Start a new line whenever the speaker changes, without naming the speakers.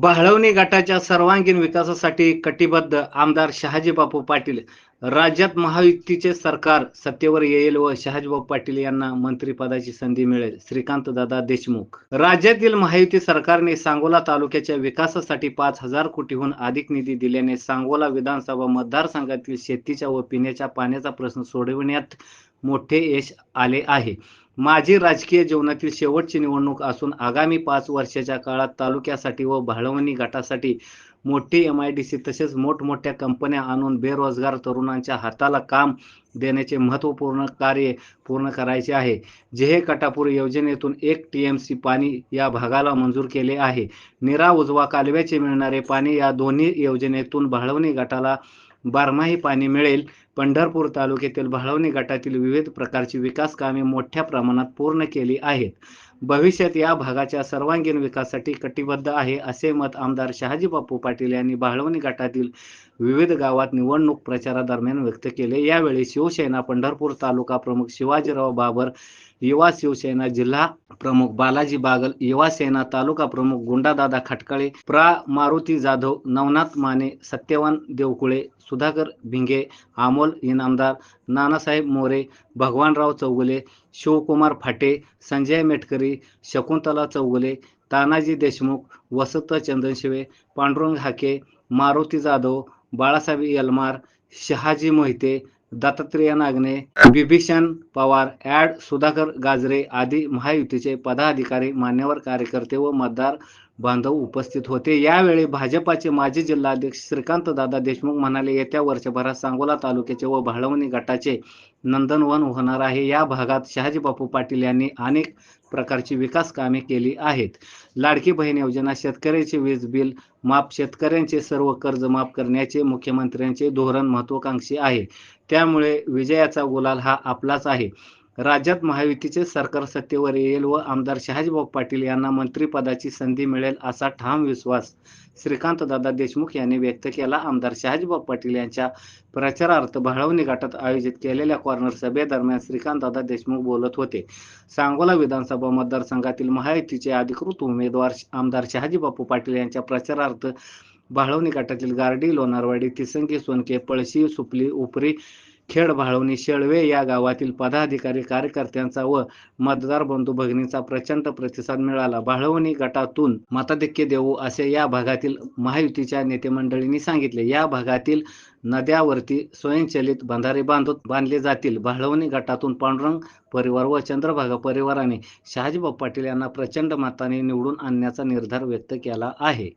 बाळवणी गटाच्या सर्वांगीण विकासासाठी कटिबद्ध आमदार शहाजीबापू पाटील. राज्यात महायुतीचे सरकार सत्तेवर येईल व शहाजीबापू पाटील यांना मंत्रिपदाची संधी मिळेल. श्रीकांत दादा देशमुख. राज्यातील महायुती सरकारने सांगोला तालुक्याच्या विकासासाठी पाच हजार कोटीहून अधिक निधी दिल्याने सांगोला विधानसभा मतदारसंघातील शेतीच्या व पिण्याच्या पाण्याचा प्रश्न सोडविण्यात मोठे यश आले आहे. माझी राजकीय जीवनातील शेवटची निवडणूक असून आगामी पाच वर्षाच्या काळात तालुक्यासाठी व भाळवणी गटासाठी मोठी एम आय डी सी तसेच मोठमोठ्या कंपन्या आणून बेरोजगार तरुणांच्या हाताला काम देण्याचे महत्त्वपूर्ण कार्य पूर्ण करायचे आहे. जेहे कटापूर योजनेतून एक टी एम सी पाणी या भागाला मंजूर केले आहे. निरा उजवा कालव्याचे मिळणारे पाणी या दोन्ही योजनेतून भाळवणी गटाला बारमाही पाणी मिळेल. पंढरपूर तालुक्यातील भाळवणी गटातील विविध प्रकारची विकास कामे मोठ्या प्रमाणात पूर्ण केली आहेत. भविष्यात या भागाच्या सर्वांगीण विकासासाठी कटिबद्ध आहे असे मत आमदार शहाजी बापू पाटील यांनी भाळवणी गटातील विविध गावात निवडणूक प्रचारादरम्यान व्यक्त केले. यावेळी शिवसेना पंढरपूर तालुका प्रमुख शिवाजीराव बाबर युवा शिवसेना जिल्हा प्रमुख बालाजी बागल युवा सेना तालुका प्रमुख गुंडादादा खटकाळे प्रा. मारुती जाधव नवनाथ माने सत्यवान देवकुळे सुधाकर भिंगे अमोल इनामदार नानासाहेब मोरे भगवानराव चौगुले शिवकुमार फाटे संजय मेटकरी शकुंतला चौगुले तानाजी देशमुख वसंत चंदनशिवे पांडुरंग हाके मारुती जाधव बाळासाहेब यलमार शहाजी मोहिते दत्तात्रेय नागने विभीषण पवार ॲड सुधाकर गाजरे आदी महायुतीचे पदाधिकारी मान्यवर कार्यकर्ते व मतदार बांधव उपस्थित होते. यावेळी भाजपाचे माजी जिल्हाध्यक्ष श्रीकांत दादा देशमुख म्हणाले येत्या वर्षभरात सांगोला तालुक्याचे व भाळवणी गटाचे नंदनवन होणार आहे. या भागात शहाजी बापू पाटील यांनी अनेक प्रकारची विकास कामे केली आहेत. लाडकी बहीण योजना शेतकऱ्याचे वीज बिल माफ शेतकऱ्यांचे सर्व कर्ज माफ करण्याचे मुख्यमंत्र्यांचे धोरण महत्वाकांक्षी आहे. त्यामुळे विजयाचा गुलाल हा आपलाच आहे. राज्यात महायुतीचे सरकार सत्तेवर येईल व आमदार शहाजीभाऊ पाटील यांना मंत्रिपदाची संधी मिळेल असा ठाम विश्वास श्रीकांत दादा देशमुख यांनी व्यक्त केला. आमदार शहाजीभाऊ पाटील यांच्या प्रचारार्थ भाळवणी गटात आयोजित केलेल्या कॉर्नर सभेदरम्यान श्रीकांत दादा देशमुख बोलत होते. सांगोला विधानसभा मतदारसंघातील महायुतीचे अधिकृत उमेदवार आमदार शहाजीबापू पाटील यांच्या प्रचारार्थ भाळवणी गटातील गारडी लोणारवाडी तिसंगी सोनके पळशी सुपली उपरी खेड भाळवणी शेळवे या गावातील पदाधिकारी कार्यकर्त्यांचा व मतदार बंधू भगिनीचा प्रचंड प्रतिसाद मिळाला. भाळवणी गटातून मताधिक्य देऊ असे या भागातील महायुतीच्या नेतेमंडळींनी सांगितले. या भागातील नद्यावरती स्वयंचलित बंधारे बांधून बांधले जातील. भाळवणी गटातून पांडुरंग परिवार व चंद्रभागा परिवाराने शहाजीबाब पाटील यांना प्रचंड मताने निवडून आणण्याचा निर्धार व्यक्त केला आहे.